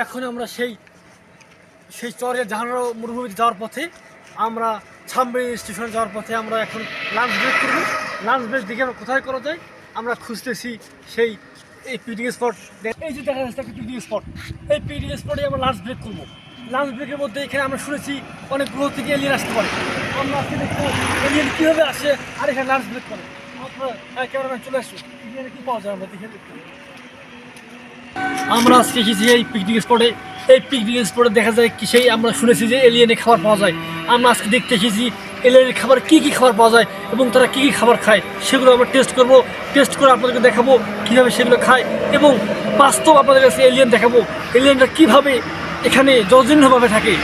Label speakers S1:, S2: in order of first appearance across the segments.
S1: এখন আমরা সেই সেই চরে জাহানারা মরুভূমিতে যাওয়ার পথে আমরা ছামবাড়ি স্টেশনে যাওয়ার পথে আমরা এখন লাঞ্চ ব্রেক করব। লাঞ্চ ব্রেক দেখে আমরা কোথায় করা যায়? আমরা খুঁজতেছি সেই, এই পিকনিক স্পট এই যে দেখা যাচ্ছে একটা পিকনিক স্পট এই পিকনিক স্পটে আমরা লাঞ্চ ব্রেক করব। লাঞ্চ ব্রেকের মধ্যে এখানে আমরা শুনেছি অনেক গ্রহ থেকে এলিয়েন আসতে পারে। আমরা আজকে দেখব এলিয়েন কীভাবে আসে আর এখানে লাঞ্চ ব্রেক করে। আপনারা ক্যামেরাম্যান চলে আসুন এখানে কী পাওয়া যায় আমরা দেখে দেখতে। আমরা আজকে এসেছি এই পিকনিক স্পটে এই পিকনিক স্পটে দেখা যায় কি সেই আমরা শুনেছি যে এলিয়েনের খাবার পাওয়া যায়। আমরা আজকে দেখতে এসেছি এলিয়েনের খাবার কি কি খাবার পাওয়া যায় এবং তারা কি কি খাবার খায় সেগুলো আমরা টেস্ট করব। টেস্ট করে আপনাদেরকে দেখাবো কীভাবে সেগুলো খায় এবং বাস্তব আপনাদের কাছে এলিয়েন দেখাবো। এলিয়েনরা কীভাবে এখানে জজীর্ণভাবে থাকে।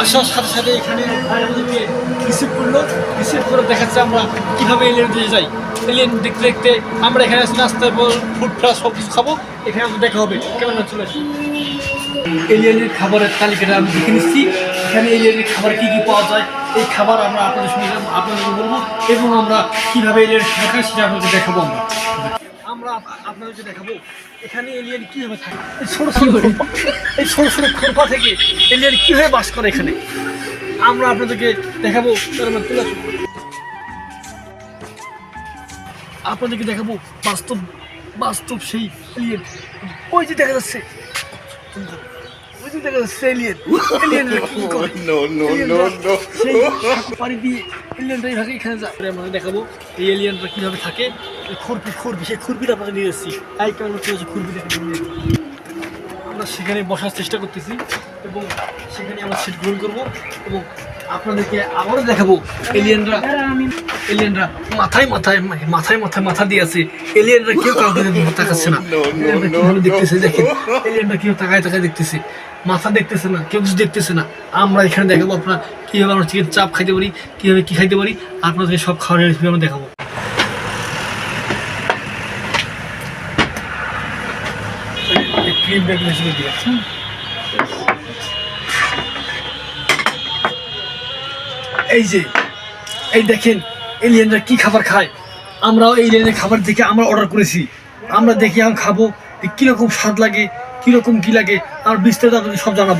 S1: আসার সাথে সাথে এখানে আমাদেরকে করল। রিসিভ করে দেখাচ্ছে আমরা কীভাবে এলিয়েন দিয়ে যাই। এলিয়েন দেখতে দেখতে আমরা এখানে আসি নাস্তার পর ফুড প্লাস সব কিছু খাব। এখানে দেখা হবে। কেমন চলে আসি এলিয়েনের খাবারের তালিকাটা আমি দেখে নিচ্ছি। এখানে এলিয়েনের খাবার কী কী পাওয়া যায় এই খাবার আমরা আপনাদের সঙ্গে আপনাদেরকে বলব এবং আমরা কীভাবে এলিয়েন খাবার খাই সেটা আপনাদের দেখাবো আমরা। আমরা আপনাদেরকে দেখাবো এখানে এলিয়েন কীভাবে থাকে। এই ছোটো ছোটো এই ছোটো ছোটো খোপা থেকে এলিয়েন কীভাবে বাস করে এখানে? আমরা আপনাদেরকে দেখাবো তার মানে তুলে আপনাদেরকে দেখাবো বাস্তব বাস্তব সেই এলিয়েন ওই যে দেখা যাচ্ছে ওই যে দেখা যাচ্ছে এলিয়েন পানি দিয়ে এলিয়েনটা এইভাবে এখানে যায়। আমরা দেখাবো এই এলিয়েনটা কীভাবে থাকে। খুরপি খুরপি সেই খুরপিটা আপনাকে নিয়ে এসেছি এই কারণে হচ্ছে খুরপি দেখে আমরা সেখানে বসার চেষ্টা করতেছি। এবং সেখানে আমরা সিট গ্রহণ করব এবং আপনাদেরকে আবারও দেখাবো এলিয়েনরা এলিয়েনরা মাথায় মাথায় মাথায় মাথায় মাথা দিয়ে আছে। এলিয়েনরা কেউ কাউকে তাকাচ্ছে না। দেখতেছে? দেখেন এলিয়েনরা কেউ তাকায় তাকায় দেখতেছে? মাথা দেখতেছে না কেউ কিছু দেখতেছে না। আমরা এখানে দেখাবো আপনার কীভাবে আমরা চিকেন চাপ খাইতে পারি কীভাবে কী খাইতে পারি আপনাদেরকে সব খাবারের রেসিপি আমরা দেখাবো। ক্রিম রেসিপি দিয়ে এই যে, এই দেখেন এলিয়েনরা কি খাবার খায়? আমরাও এই এলিয়েনের খাবার দেখে আমরা অর্ডার করেছি। আমরা দেখি আমি খাব কীরকম স্বাদ লাগে, কীরকম কী লাগে আর বিস্তারিত আপনাদের সব জানাব।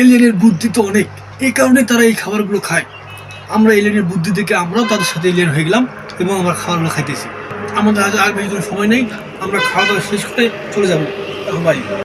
S1: এলিয়েনের বুদ্ধি তো অনেক এই কারণে তারা এই খাবারগুলো খায়। আমরা এলিয়েনের বুদ্ধি দেখে আমরাও তাদের সাথে এলিয়েন হয়ে গেলাম এবং আমরা খাবারগুলো খাইতেছি। আমাদের আজ আর বেশি সময় নেই, আমরা খাওয়া দাওয়া শেষ করে চলে যাব। বাড়ি।